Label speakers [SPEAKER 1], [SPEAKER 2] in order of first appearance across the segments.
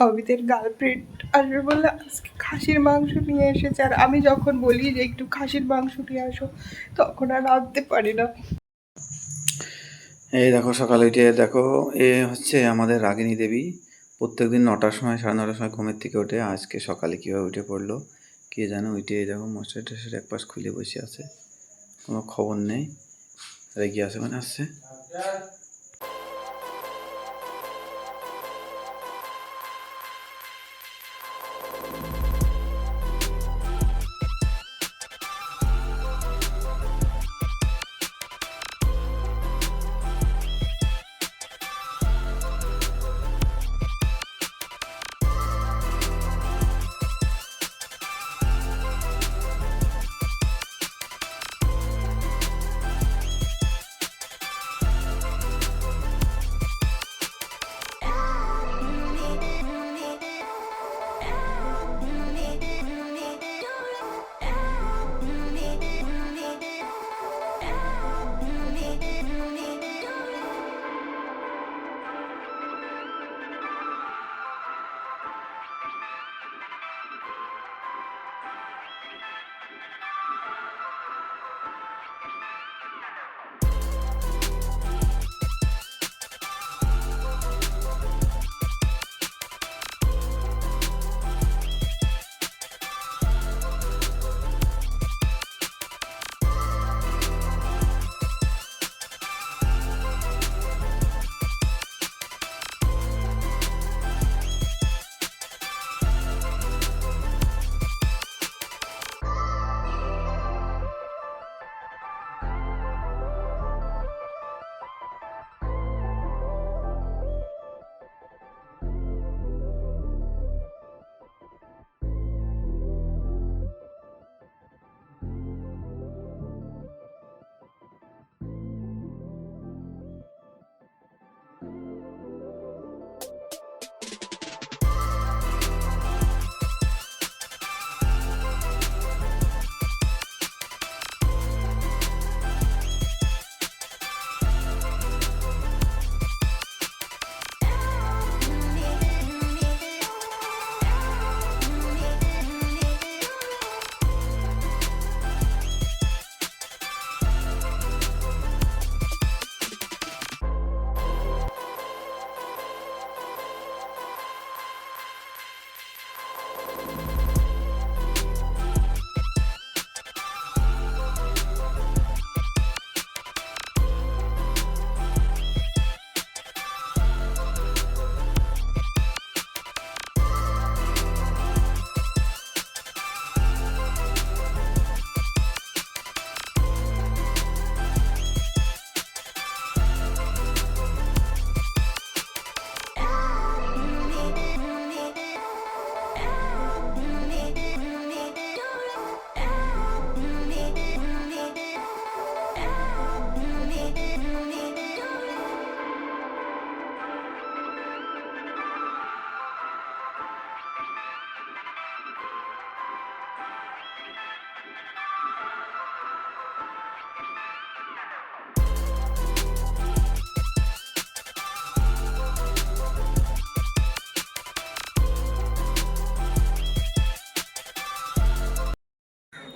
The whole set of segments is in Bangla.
[SPEAKER 1] অমিতের গার্লফ্রেন্ড আসবে বলে আজকে খাসির মাংস নিয়ে এসেছে। আর আমি যখন বলি যে একটু খাসির মাংস নিয়ে আসো, তখন আর আনতে পারি না।
[SPEAKER 2] এই দেখো, সকালে উঠে দেখো, এ হচ্ছে আমাদের রাগিনী দেবী। প্রত্যেক দিন নটার সময়, সাড়ে নটার সময় ঘুমের থেকে ওঠে আজকে সকালে কীভাবে উঠে পড়ল, কে জানো? উঠে দেখো মশারি টশারি এক পাশ খুলে বসে আছে। কোনো খবর নেই। রেগে আছে মানে আসছে।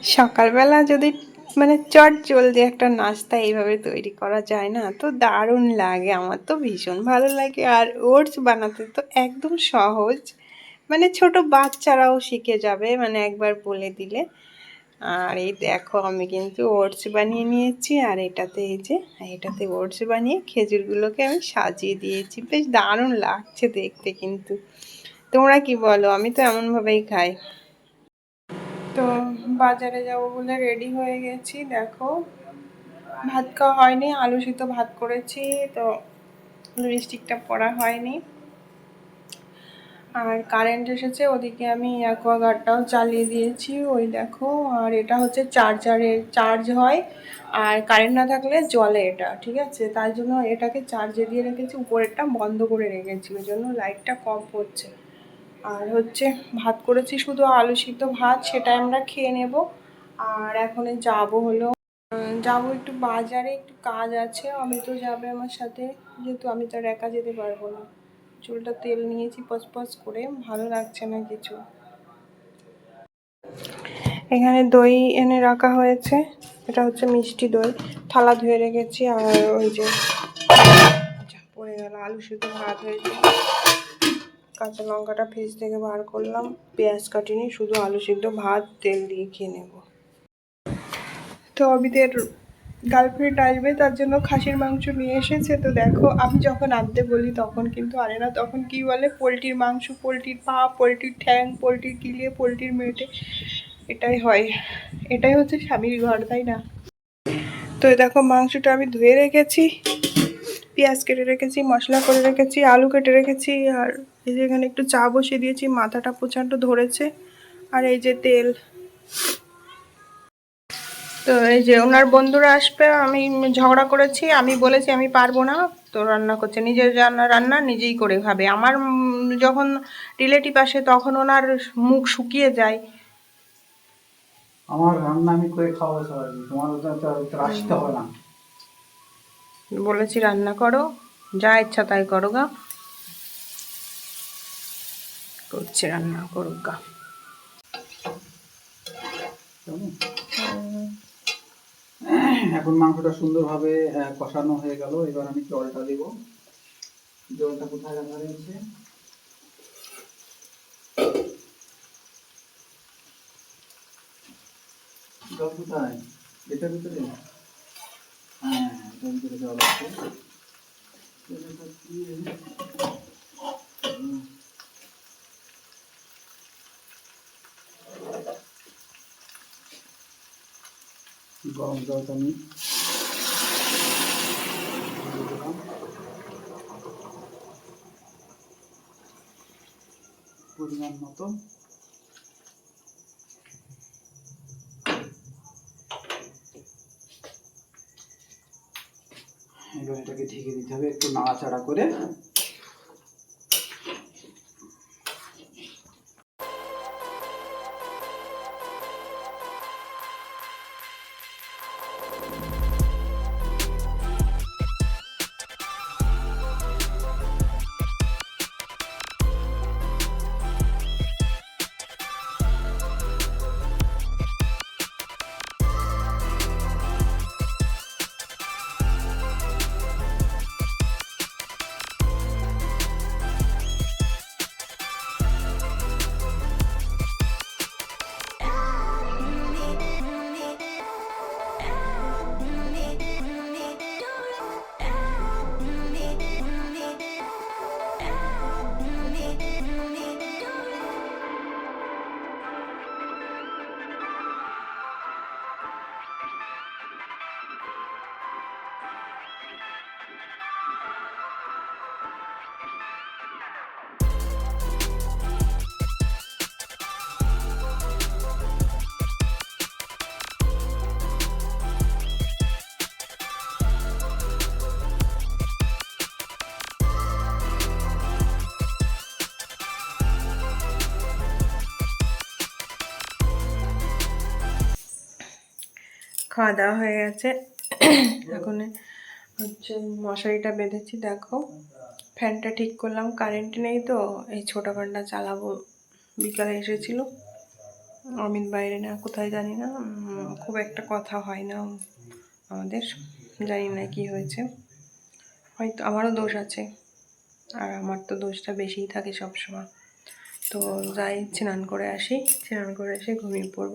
[SPEAKER 1] সকালবেলা যদি মানে চট জলদি একটা নাস্তা এইভাবে তৈরি করা যায় না, তো দারুণ লাগে। আমার তো ভীষণ ভালো লাগে। আর ওটস বানাতে তো একদম সহজ। মানে ছোট বাচ্চারাও শিখে যাবে মানে একবার বলে দিলে। আর এই দেখো, আমি কিন্তু ওটস বানিয়ে নিয়েছি। আর এটাতে এই যে, এটাতে ওটস বানিয়ে খেজুরগুলোকে আমি সাজিয়ে দিয়েছি। বেশ দারুণ লাগছে দেখতে কিন্তু। তোমরা কি বলো? আমি তো এমনভাবেই খাই। তো বাজারে যাব বলে রেডি হয়ে গেছি, দেখো। ভাত খাওয়া হয়নি, আলু সিদ্ধ ভাত করেছি, তো লিপস্টিকটা পরা হয়নি। আর কারেন্ট এসেছে, ওদিকে আমি অ্যাকোয়াগার্ডটাও চালিয়ে দিয়েছি, ওই দেখো। আর এটা হচ্ছে চার্জারের চার্জ হয়, আর কারেন্ট না থাকলে জলে এটা, ঠিক আছে? তাই জন্য এটাকে চার্জে দিয়ে রেখেছি, উপরেরটা বন্ধ করে রেখেছি, ওই জন্য লাইটটা কম পড়ছে। আর হচ্ছে ভাত করেছি, শুধু আলু সিদ্ধ ভাত সেটা আমরা খেয়ে নেব। আর এখন যাব হলো যাব একটু বাজারে, একটু কাজ আছে, আমি তো যাবে আমার সাথে, যেহেতু আমি তো আর একা যেতে পারব না। চুলটা তেল নিয়েছি পচপচ করে, ভালো লাগছে না কিছু। এখানে দই এনে রাখা হয়েছে, এটা হচ্ছে মিষ্টি দই। থালা ধুয়ে রেখেছি, আর ওই যে পড়ে গেল, আলু সিদ্ধ ভাত হয়েছে। কাঁচা লঙ্কাটা ফ্রিজ থেকে বার করলাম, পেঁয়াজ কাটিনি, শুধু আলু সিদ্ধ ভাত, তেল দিয়ে খেয়ে নেব। তো অবিদের গার্লফ্রেন্ড আসবে, তার জন্য খাসির মাংস নিয়ে এসেছে। তো দেখো, আমি যখন আনতে বলি তখন কিন্তু আনে না, তখন কি বলে, পোলট্রির মাংস, পোলট্রির পা, পোলট্রির ঠ্যাং, পোলট্রির কিলিয়ে পোলট্রির মেটে এটাই হয়। এটাই হচ্ছে স্বামীর ঘর, তাই না? তো দেখো, মাংসটা আমি ধুয়ে রেখেছি। পেঁয়াজ কেটে রেখেছি, মশলা করে রেখেছি, আলু কেটে রেখেছি, আর এই যে এখানে একটু চা বসিয়ে দিয়েছি, মাথাটা প্রচণ্ড ধরেছে, আর এই যে তেল। তো এই যে ওনার বন্ধুরা আসবে, আমি ঝগড়া করেছি, আমি বলেছি আমি পারব না, তো রান্না করছে, নিজের রান্না রান্না নিজেই করে খাবে। আমার যখন রিলেটিভ আসে, তখন ওনার মুখ শুকিয়ে যায়।
[SPEAKER 3] আমার রান্না আমি করে সবাইকে তোমার আসতে হবে না
[SPEAKER 1] বলেছি রান্না করো, যা ইচ্ছা তাই করো গা। করছে রান্না, করুক গা।
[SPEAKER 3] এখন মাংসটা সুন্দরভাবে কষানো হয়ে গেল, এবার আমি জলটা দেব। জলটা কোথায় রাখা রয়েছে জল কোথায়? এটার ভিতরে? হ্যাঁ এটার ভিতরে জল আছে এটা কি? হুম। গরম জলটা আমি দিয়ে। পরিমাণ মতো এবার এটাকে ঢেকে দিতে হবে একটু নাড়াচাড়া করে।
[SPEAKER 1] খাওয়া দাওয়া হয়ে গেছে। এখন হচ্ছে মশারিটা বেঁধেছি, দেখো। ফ্যানটা ঠিক করলাম কারেন্ট নেই তো, এই ছোটো ফ্যানটা চালাবো। বিকালে এসেছিল। অমিত বাইরে না, কোথায় জানি না। খুব একটা কথা হয় না আমাদের, জানি না কি হয়েছে। হয়তো আমারও দোষ আছে, আর আমার তো দোষটা বেশিই থাকে সবসময়। তো যাই, স্নান করে আসি, স্নান করে এসে ঘুমিয়ে পড়ব।